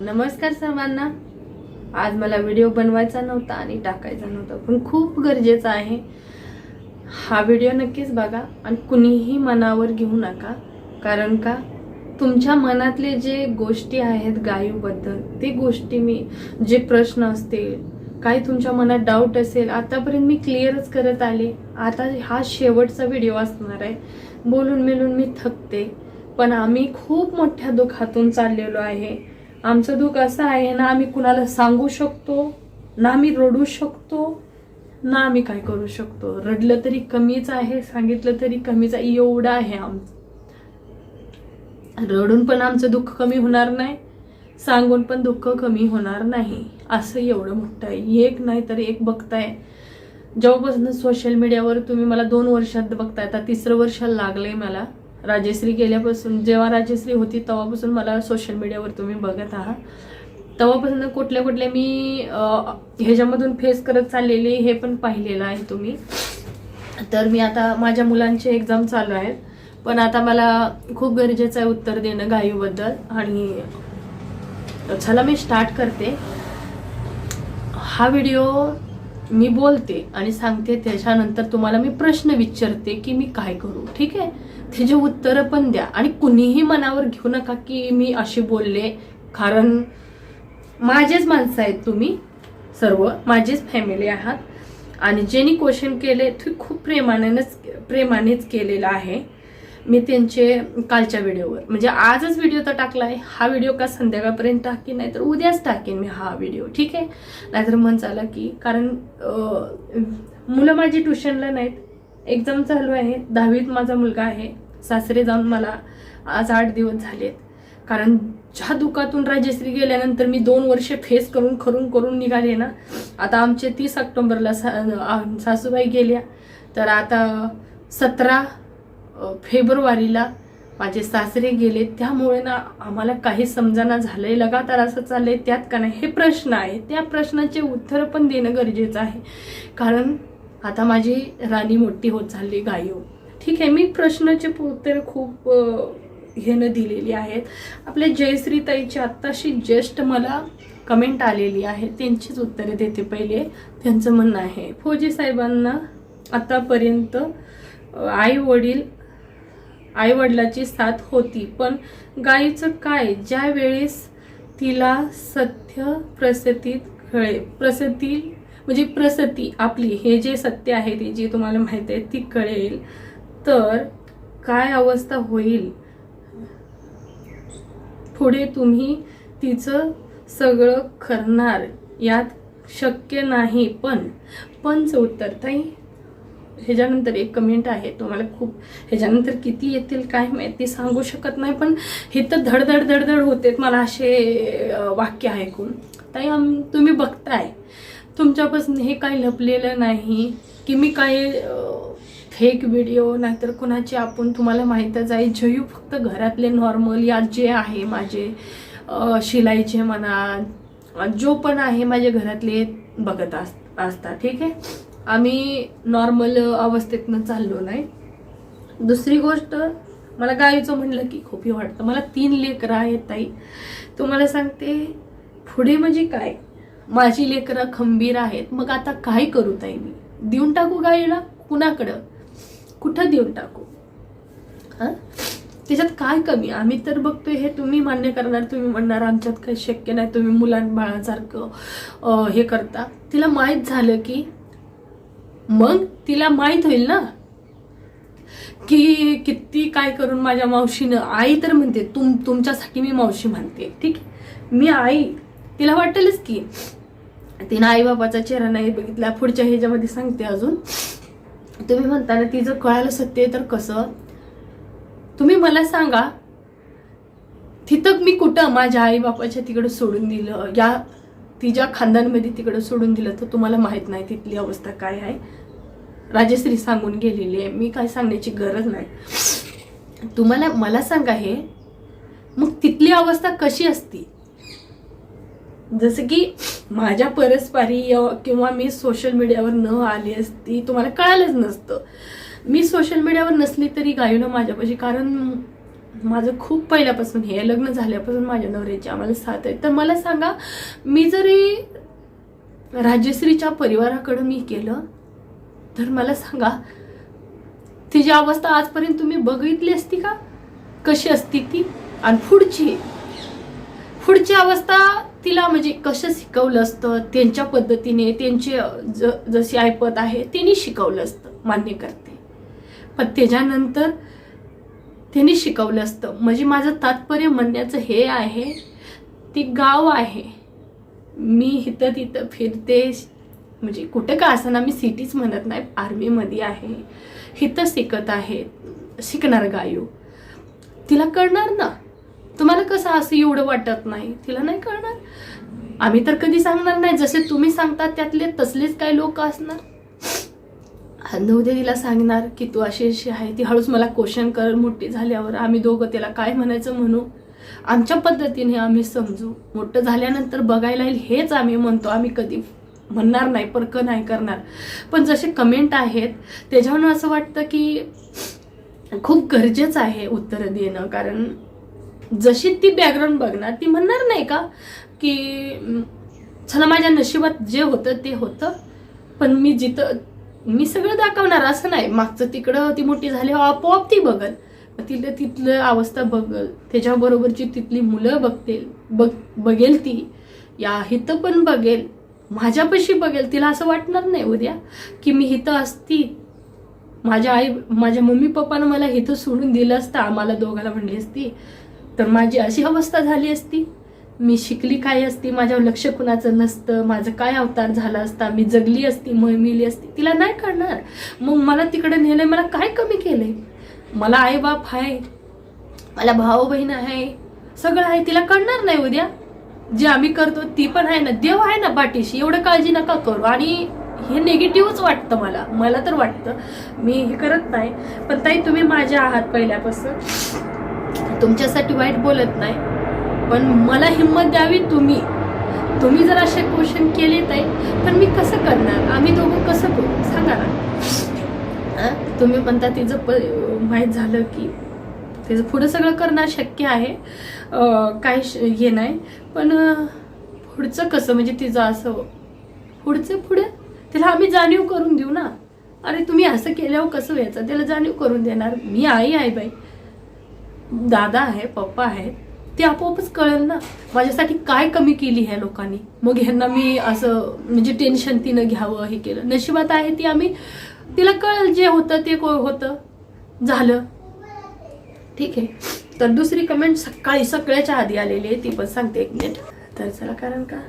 नमस्कार सर्वांना. आज मला व्हिडिओ बनवायचा नव्हता आणि टाकायचा नव्हता पण खूप गरजेचा आहे. हा व्हिडिओ नक्कीच बघा आणि कुणीही मनावर घेऊ नका कारण का? तुमच्या मनातले जे गोष्टी आहेत गायूबद्दल ते गोष्टी मी जे प्रश्न असतील काही तुमच्या मनात डाऊट असेल आतापर्यंत मी क्लिअरच करत आले. आता हा शेवटचा व्हिडिओ असणार आहे. बोलून मिळून मी थकते पण आम्ही खूप मोठ्या दुःखातून चाललेलो आहे. आमचं दुःख असं आहे ना आम्ही कुणाला सांगू शकतो ना आम्ही रडू शकतो ना आम्ही काय करू शकतो. रडलं तरी कमीच आहे सांगितलं तरी कमीच आहे एवढं आहे आमचं रडून पण आमचं दुःख कमी होणार नाही सांगून पण दुःख कमी होणार नाही असं एवढं मोठं आहे. एक नाही तर एक बघताय. जेव्हापासून सोशल मीडियावर तुम्ही मला दोन वर्षात बघताय आता तिसरं वर्ष लागलंय मला. राजश्री गेल्यापासून जेव्हा राजश्री होती तेव्हापासून मला सोशल मीडियावर तुम्ही बघत आहात. तेव्हापासून कुठल्या कुठल्या मी ह्याच्यामधून फेस करत चाललेले हे पण पाहिलेलं आहे तुम्ही. तर मी आता माझ्या मुलांचे एक्झाम चालू आहेत. पण आता मला खूप गरजेचं आहे उत्तर देणं गायूबद्दल. आणि चला मी स्टार्ट करते. हा व्हिडिओ मी बोलते आणि सांगते त्याच्यानंतर तुम्हाला मी प्रश्न विचारते की मी काय करू ठीक आहे? त्याचे उत्तरं पण द्या. आणि कुणीही मनावर घेऊ नका की मी अशी बोलले. कारण माझेच माणसं आहेत तुम्ही सर्व. माझीच फॅमिली आहात. आणि ज्यांनी क्वेश्चन केले ते खूप प्रेमानेच प्रेमानेच केलेलं आहे. मी त्यांचे कालच्या व्हिडिओवर म्हणजे आजच व्हिडिओ तर टाकला आहे हा व्हिडिओ का संध्याकाळपर्यंत टाकेन? नाही तर उद्याच टाकेन मी हा व्हिडिओ ठीक आहे? नाहीतर मन चाला की कारण मुलं माझी ट्युशनला नाहीत. एक्झाम चालू आहे. दहावीत माझा मुलगा आहे. सासरे जाऊन मला आज आठ दिवस झालेत. कारण ज्या दुःखातून राजश्री गेल्यानंतर मी दोन वर्षे फेस करून करून करून निघाले ना आता आमचे तीस ऑक्टोबरला सा सासूबाई गेल्या. तर आता सतरा फेब्रुवारीला माझे सासरे गेले. त्यामुळे ना आम्हाला काही समजाना झालंय. लगातार असं चाललंय. त्यात का नाही? हे प्रश्न आहे त्या प्रश्नाचे उत्तर पण देणं गरजेचं आहे. कारण आता माझी राणी मोठी होत चालली गायो ठीक आहे मी प्रश्नाचे उत्तर खूप ह्यानं दिलेली आहेत. आपल्या जयश्री ताईची आत्ताशी जस्ट मला कमेंट आलेली आहे. त्यांचीच उत्तरे देते पहिले. त्यांचं म्हणणं आहे फौजी साहेबांना आतापर्यंत आई वडील आई वडिलाची साथ होती पण गायीचं काय? ज्या वेळेस तिला सत्य प्रसिद्धीत कळे प्रसिद्धी म्हणजे प्रसती आपली हे जे सत्य आहे ते जे तुम्हाला माहिती आहे ती कळेल. तर काय अवस्था होईल? पुढे तुम्ही तिचं सगळं करणार यात शक्य नाही. पण पंच उत्तर. ताई ह्याच्यानंतर एक कमेंट आहे तुम्हाला खूप ह्याच्यानंतर किती येतील काय माहिती सांगू शकत नाही पण हे तर धडधड धडधड होते मला असे वाक्य ऐकून. ताई आम तुम्ही बघताय. तुमच्यापासून हे काही लपलेलं नाही की मी काही फेक व्हिडिओ नाहीतर कुणाचे आपण तुम्हाला माहीतच आहे. जयू फक्त घरातले नॉर्मल या जे आहे माझे शिलाईचे म्हणा जो पण आहे माझ्या घरातले बघत अस असतात ठीक आहे? आम्ही नॉर्मल अवस्थेतनं चाललो नाही. दुसरी गोष्ट मला गायचं म्हणलं की खूपही वाटतं. मला तीन लेकरं आहेत ताई. तुम्हाला सांगते पुढे म्हणजे काय? माझी लेकरं खंबीर आहेत मग आता काय करू ताई मी? देऊन टाकू गाईला कुणाकडं? कुठं देऊन टाकू? हां? त्याच्यात काय कमी? आम्ही तर बघतोय हे तुम्ही मान्य करणार तुम्ही म्हणणार आमच्यात काही शक्य नाही तुम्ही मुलांबाळासारखं हे करता. तिला माहीत झालं की मग तिला माहीत होईल ना? की किती काय करून माझ्या मावशीनं आई तर म्हणते तुम तुमच्यासाठी मी मावशी म्हणते ठीक मी आई. तिला वाटेलच की तिनं आईबाबाचा चेहरा नाही बघितला पुढच्या ह्याच्यामध्ये सांगते अजून. तुम्ही म्हणता ना तिचं कळायला सत्य तर कसं? तुम्ही मला सांगा तिथं मी कुठं माझ्या आईबापाच्या तिकडं सोडून दिलं? या तिच्या खानदानमध्ये तिकडं सोडून दिलं तर तुम्हाला माहीत नाही तिथली अवस्था काय आहे? राजश्री सांगून गेलेली आहे. मी काय सांगण्याची गरज नाही. तुम्हाला मला सांगा हे मग तिथली अवस्था कशी असती? जसं की माझ्या परस्परी य- किंवा मी सोशल मीडियावर न आली असती तुम्हाला कळालंच नसतं. मी सोशल मीडियावर नसली तरी गायनं माझ्यापाशी कारण माझं खूप पहिल्यापासून हे लग्न झाल्यापासून माझ्या नवऱ्याची आम्हाला साथ आहे. तर मला सांगा मी जरी राजश्रीच्या परिवाराकडं मी केलं तर मला सांगा तिची अवस्था आजपर्यंत तुम्ही बघितली असती का? कशी असती ती? आणि पुढची? पुढची अवस्था तिला म्हणजे कसं शिकवलं असतं त्यांच्या पद्धतीने त्यांचे ज जशी ऐपत आहे त्यांनी शिकवलं असतं मान्य करते. पण त्याच्यानंतर त्यांनी शिकवलं असतं. म्हणजे माझं तात्पर्य म्हणण्याचं हे आहे ती गाव आहे. मी इथं तिथं फिरते म्हणजे कुठं का असताना मी सिटीच म्हणत नाही आर्मीमध्ये आहे. इथं शिकत आहे शिकणार गायू. तिला कळणार ना? तुम्हाला कसं असं एवढं वाटत नाही? तिला नाही कळणार. आम्ही तर कधी सांगणार नाही. जसे तुम्ही सांगतात त्यातले तसलेच काही लोक असणार? आणि उद्या तिला सांगणार की तू अशी अशी आहे ती हळूच मला क्वेश्चन कर मोठी झाल्यावर आम्ही दोघं त्याला काय म्हणायचं म्हणू? आमच्या पद्धतीने आम्ही समजू. मोठं झाल्यानंतर बघायला येईल हेच आम्ही म्हणतो. आम्ही कधी म्हणणार नाही परक नाही करणार. पण जसे कमेंट आहेत त्याच्यावरून असं वाटतं की खूप गरजेचं आहे उत्तरं देणं. कारण जशी ती बॅकग्राऊंड बघणार ती म्हणणार नाही का की चला माझ्या नशिबात जे होतं ते होतं पण मी जिथं मी सगळं दाखवणार असं नाही. मागचं तिकडं ती मोठी झाली आपोआप ती बघल. मग तिला तिथलं अवस्था बघल. त्याच्याबरोबरची तिथली मुलं बघतील बघ बघेल ती. या हिथं पण बघेल. माझ्यापाशी बघेल. तिला असं वाटणार नाही उद्या की मी हिथं असती. माझ्या आई माझ्या मम्मी पप्पानं मला इथं सोडून दिलं असतं. आम्हाला दोघाला म्हणली असती. तर माझी अशी अवस्था झाली असती. मी शिकली काय असती माझ्यावर लक्ष कुणाचं नसतं माझं काय अवतार झाला असता मी जगली असती म असती तिला नाही कळणार. मग मला तिकडे नेलं मला काय कमी केलंय? मला आई बाप आहे मला भाऊ बहीण आहे सगळं आहे तिला कळणार नाही उद्या. जे आम्ही करतो ती पण आहे ना देव आहे ना पाठीशी एवढं काळजी नका करू. आणि हे निगेटिव्हच वाटतं मला मला तर वाटतं. मी हे करत नाही. पण ताई तुम्ही माझ्या आहात पहिल्यापासून. तुमच्यासाठी वाईट बोलत नाही. पण मला हिंमत द्यावी तुम्ही. तुम्ही जर असे क्वेश्चन केले ताई पण मी कसं करणार? आम्ही दोघं कसं करू? सांगा ना. तुम्ही म्हणता तिचं प माहीत झालं की त्याचं पुढं सगळं करणं शक्य आहे. काही श- हे नाही. पण पुढचं कसं? म्हणजे तिचं असं पुढचं पुढे? तिला आम्ही जाणीव करून देऊ ना. अरे तुम्ही असं केल्यावर कसं व्हायचं? त्याला जाणीव करून देणार. मी आई आहे बाई. दादा आहे पप्पा आहे ते आपोआपच कळेल ना माझ्यासाठी काय कमी केली ह्या लोकांनी. मग ह्यांना मी असं म्हणजे टेन्शन तिनं घ्यावं हे केलं. नशिबात आहे ती आम्ही तिला कळेल जे होतं ते को- होतं. झालं. ठीक आहे. तर दुसरी कमेंट सकाळी सगळ्याच्या आधी आलेली आहे. ती पण सांगते एक मिनिट तर चला कारण का?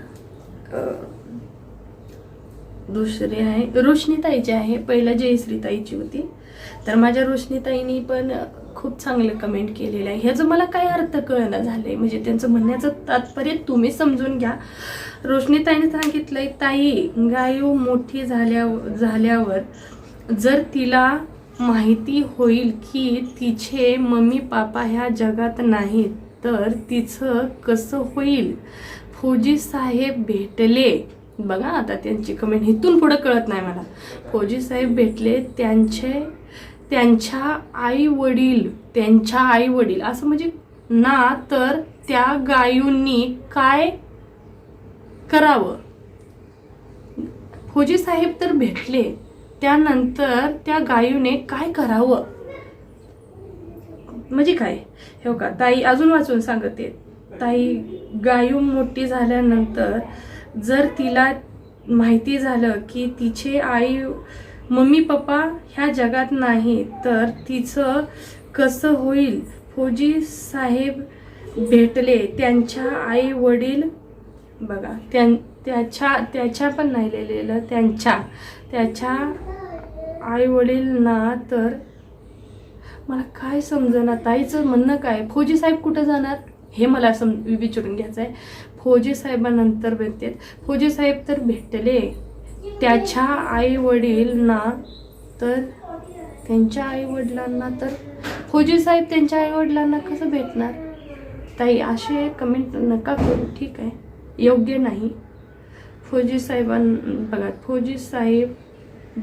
दुसरी आहे रोशनीताईची आहे. पहिला जयश्रीताईची होती. तर माझ्या रोशनीताईनी पण खूप चांगलं कमेंट केलेलं आहे. ह्याचं मला काय अर्थ कळना झालंय? म्हणजे त्यांचं म्हणण्याचं तात्पर्य तुम्ही समजून घ्या. रोशनीताईने सांगितलंय ताई गायू मोठी झाल्या झाल्यावर जर तिला माहिती होईल की तिचे मम्मी पापा ह्या जगात नाहीत तर तिचं कसं होईल? फौजी साहेब भेटले. बघा आता त्यांची कमेंट इथून पुढं कळत नाही मला. फौजी साहेब भेटले त्यांचे त्यांच्या आई वडील त्यांच्या आई वडील असं म्हणजे ना तर त्या गायूंनी काय करावं? फौजी साहेब तर भेटले त्यानंतर त्या गायूने काय करावं? म्हणजे काय? हे का? ताई अजून वाचून सांगते. ताई गायू मोठी झाल्यानंतर जर तिला माहिती झालं की तिचे आई मम्मी पप्पा ह्या जगात नाही तर तिचं कसं होईल? फौजी साहेब भेटले त्यांच्या आई वडील बघा त्यां त्याच्या त्याच्या पण नाही लिहिलेलं त्यांच्या त्याच्या आई वडील ना तर मला काय समजणार? ताईचं म्हणणं काय? फौजी साहेब कुठं जाणार? हे मला सम विचारून घ्यायचं आहे फौजी साहेबानंतर भेटतात. फौजी साहेब तर भेटले. त्याच्या आईवडील ना तर त्यांच्या आई वडिलांना तर फौजी साहेब त्यांच्या आई वडिलांना कसं भेटणार? ताई असे कमेंट नका करू ठीक आहे? योग्य नाही. फौजी साहेबां बघा फौजी साहेब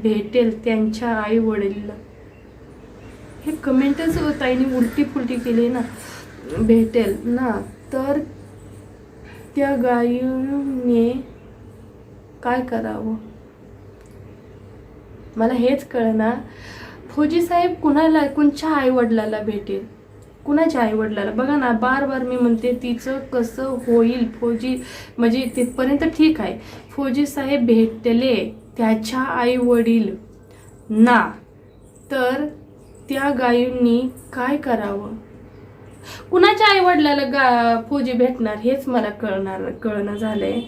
भेटेल त्यांच्या आई वडीलला हे कमेंटच ताईने उलटी फुलटी केली ना. भेटेल ना. तर त्या गायीने काय करावं? मला हेच कळना. फौजी साहेब कुणाला कोणच्या आईवडिलाला भेटेल? कुणाच्या आईवडिलाला? बघा ना बार बार मी म्हणते तिचं कसं होईल फौजी? म्हणजे तिथपर्यंत ठीक आहे. फौजी साहेब भेटले त्याच्या आईवडील. ना. तर त्या गायींनी काय करावं? कुणाच्या आईवडिलाला गा फौजी भेटणार हेच मला कळणार कळणं झालंय.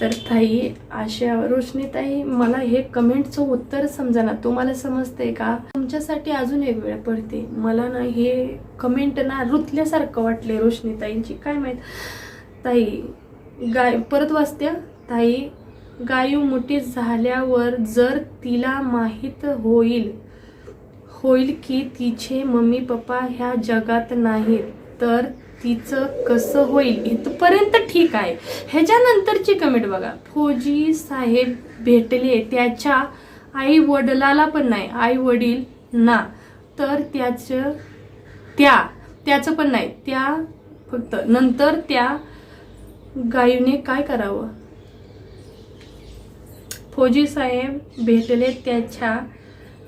तर ताई अशा रोशनी ताई मला हे कमेंटचं उत्तर समजा तुम्हाला समजतंय का? तुमच्यासाठी अजून एक वेळ पडते. मला ना हे कमेंट ना रुतल्यासारखं वाटले रोशनी ताईंची काय माहीत? ताई गाय परत वाचत्या? ताई गायू मोठी झाल्यावर जर तिला माहीत होईल होईल की तिचे मम्मी पप्पा ह्या जगात नाहीत. तर तिचं कसं होईल इथपर्यंत ठीक आहे. ह्याच्यानंतरची कमेंट बघा. फौजी साहेब भेटले त्याच्या आई वडिलाला पण नाही. आई वडील ना. तर त्याचं त्या त्याचं पण नाही. त्या फक्त नंतर त्या गायीने काय करावं? फौजी साहेब भेटले त्याच्या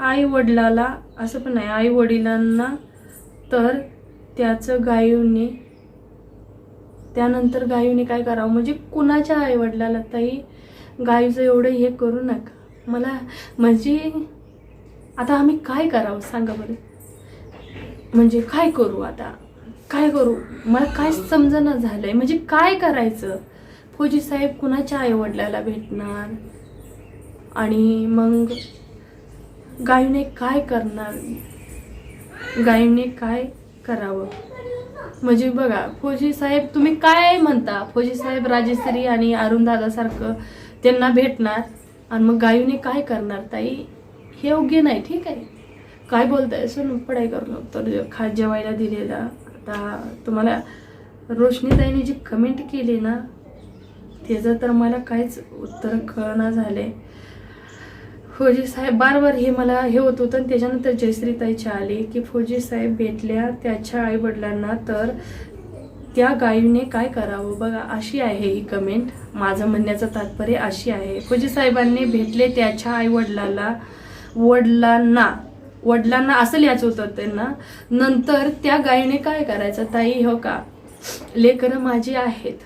आई वडिलाला असं पण नाही आई वडिलांना तर त्याचं गायूने त्यानंतर गायूने काय करावं? म्हणजे कुणाच्या आईवडिलाला ताई गायूचं एवढं हे करू नका. मला म्हणजे आता आम्ही काय करावं? सांगा बरं. म्हणजे काय करू आता? काय करू? मला काय समजणं आहे म्हणजे काय करायचं? फौजी साहेब कुणाच्या आईवडिलाला भेटणार? आणि मग गायूने काय करणार? गायूने काय करावं. म्हणजे बघा फौजी साहेब तुम्ही काय म्हणता? फौजी साहेब राजेश्री आणि अरुणदादासारखं त्यांना भेटणार आणि मग गायूने काय करणार? ताई हे योग्य नाही ठीक आहे. काय बोलताय? सोन पडाय करू तर खास जेवायला दिलेला आता तुम्हाला रोशनीताईने जी कमेंट केली ना त्याचं तर मला काहीच उत्तर कळना आहे फौजी साहेब बार बार हे मला हे होत होतं. आणि त्याच्यानंतर जयश्रीताईच्या आली की फौजी साहेब भेटल्या त्याच्या आई वडिलांना तर त्या गायीने काय करावं? बघा अशी आहे ही कमेंट माझं म्हणण्याचं तात्पर्य अशी आहे. फौजी साहेबांनी भेटले त्याच्या आई वडिलाला वडिलांना वडिलांना असं लिहायचं होतं त्यांना नंतर त्या गायीने काय करायचं? ताई हो का? लेकरं माझी आहेत.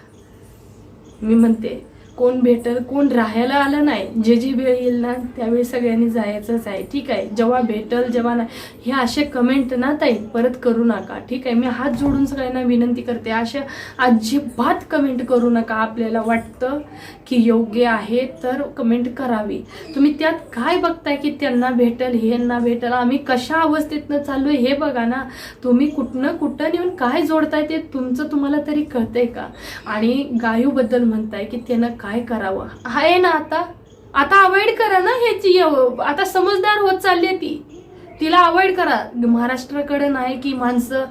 मी म्हणते कोण भेटल कोण राहायला आलं नाही जे जी वेळ येईल ना त्यावेळी सगळ्यांनी जायचंच आहे. ठीक आहे जेव्हा भेटल जेव्हा नाही हे असे कमेंट ना ताई परत करू नका. ठीक आहे मी हात जोडून सगळ्यांना विनंती करते अशा अजिबात कमेंट करू नका. आपल्याला वाटतं की योग्य आहे तर कमेंट करावी. तुम्ही त्यात काय बघताय की त्यांना भेटल ह्यांना भेटल? आम्ही कशा अवस्थेतनं चाललोय हे बघा ना. तुम्ही कुठनं कुठं नेऊन काय जोडताय ते तुमचं तुम्हाला तरी कळतंय का? आणि गायूबद्दल म्हणताय की त्यानं काय करावं? आहे ना आता. आता अवॉइड करा ना ह्याची आता समजदार होत चालली आहे ती. तिला अवॉइड करा. महाराष्ट्राकडे नाही की माणसं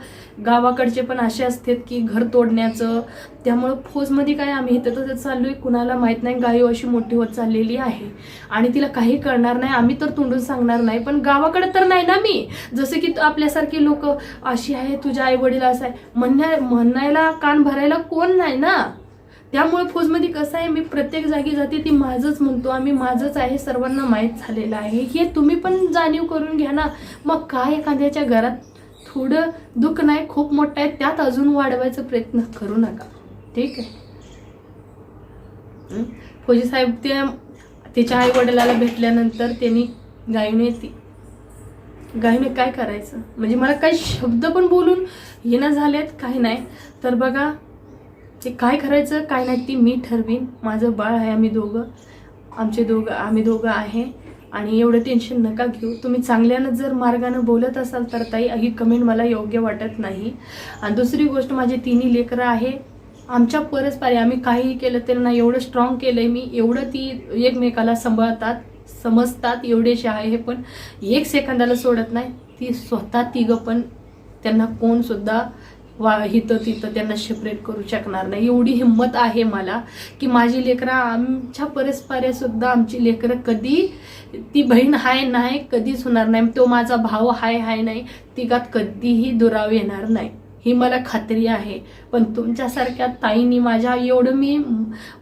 गावाकडचे पण असे असतात की घर तोडण्याचं. त्यामुळं फौजमध्ये काय आम्ही इथं चाललो आहे कुणाला माहीत नाही गायू अशी मोठी होत चाललेली आहे. आणि तिला काही कळणार नाही आम्ही तर तोंडून सांगणार नाही. पण गावाकडे तर नाही ना मी. जसं की आपल्यासारखी लोक अशी आहे तुझ्या आई वडील असं आहे. म्हणण्या म्हणायला कान भरायला कोण नाही ना? त्यामुळे फौजमध्ये कसं आहे मी प्रत्येक जागी जाते ती माझंच म्हणतो. आम्ही माझंच आहे सर्वांना माहीत झालेलं आहे. हे तुम्ही पण जाणीव करून घ्या ना. मग काय एखाद्याच्या घरात थोडं दुःख नाही खूप मोठं आहे त्यात अजून वाढवायचा प्रयत्न करू नका. ठीक आहे? फौजी साहेब त्या तिच्या आई वडिलाला भेटल्यानंतर त्यांनी गायने ती गायने काय करायचं? म्हणजे मला काही शब्द पण बोलून येणं झालेत काही नाही. तर बघा ते काय करायचं काय नाही ती मी ठरवीन. माझं बाळ आहे आम्ही दोघं. आमचे दोघं आम्ही दोघं आहे. आणि एवढं टेन्शन नका घेऊ. तुम्ही चांगल्यानं जर मार्गानं बोलत असाल तर ताई ही कमेंट मला योग्य वाटत नाही. आणि दुसरी गोष्ट माझे तिन्ही लेकरं आहे. आमच्या परस्पर आम्ही काहीही केलं त्यांना एवढं स्ट्रॉंग आहे मी एवढं ती एकमेकाला सांभाळतात समजतात एवढेसे आहे हे पण. एक सेकंदाला सोडत नाही. ती स्वतः तिघं पण त्यांना कोण सुद्धा वा इथं तिथं त्यांना सेपरेट करू शकणार नाही. एवढी हिंमत आहे मला की माझी लेकरं आमच्या परस्परे सुद्धा आमची लेकरं कधी ती बहीण हाय नाही कधीच होणार नाही. तो माझा भाव हाय हाय नाही तिघात कधीही दुराव येणार नाही. ही मला खात्री आहे. पण तुमच्यासारख्या ताईंनी माझ्या एवढं मी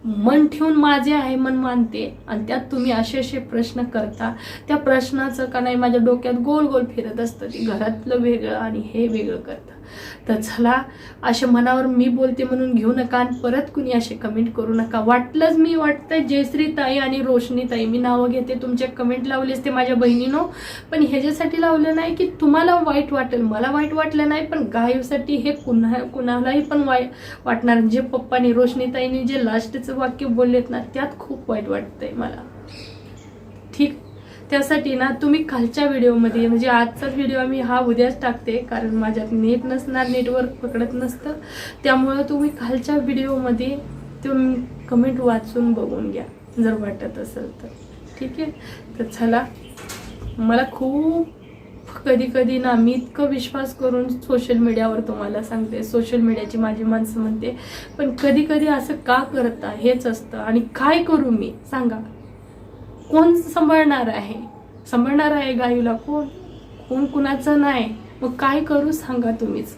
मन ठेवून माझे आहे मन मानते. आणि त्यात तुम्ही असे असे प्रश्न करता. त्या प्रश्नाचं का नाही माझ्या डोक्यात गोल गोल फिरत असतं. ती घरातलं वेगळं आणि हे वेगळं करतं. तर चला असे मनावर मी बोलते म्हणून घेऊ नका आणि परत कुणी असे कमेंट करू नका. वाटलंच मी वाटतंय जयश्री ताई आणि रोशनी ताई मी नावं घेते तुमचे कमेंट लावले ते माझ्या बहिणीनो. पण ह्याच्यासाठी लावलं नाही की तुम्हाला वाईट वाटेल मला वाईट वाटलं नाही पण गायवसाठी हे कुणा कुणालाही पण वाय वाटणार. जे पप्पानी रोशनीताईंनी जे लास्टचं वाक्य बोललेत ना त्यात खूप वाईट वाटतंय मला. ठीक? त्यासाठी ना तुम्ही खालच्या व्हिडिओमध्ये म्हणजे आजचाच व्हिडिओ आम्ही हा उद्याच टाकते कारण माझ्यात नेट नसणार नेटवर्क पकडत नसतं. त्यामुळं तुम्ही खालच्या व्हिडिओमध्ये तुम्ही कमेंट वाचून बघून घ्या जर वाटत असेल तर. ठीक आहे? तर चला मला खूप कधी कधी ना मी इतकं विश्वास करून सोशल मीडियावर तुम्हाला सांगते सोशल मीडियाची माझी माणसं म्हणते पण कधी कधी असं का करता हेच असतं. आणि काय करू मी? सांगा. कोण सांभाळणार आहे? सांभाळणार आहे गायूला कोण? कोण कुणाचं नाही? मग काय करू सांगा तुम्हीच.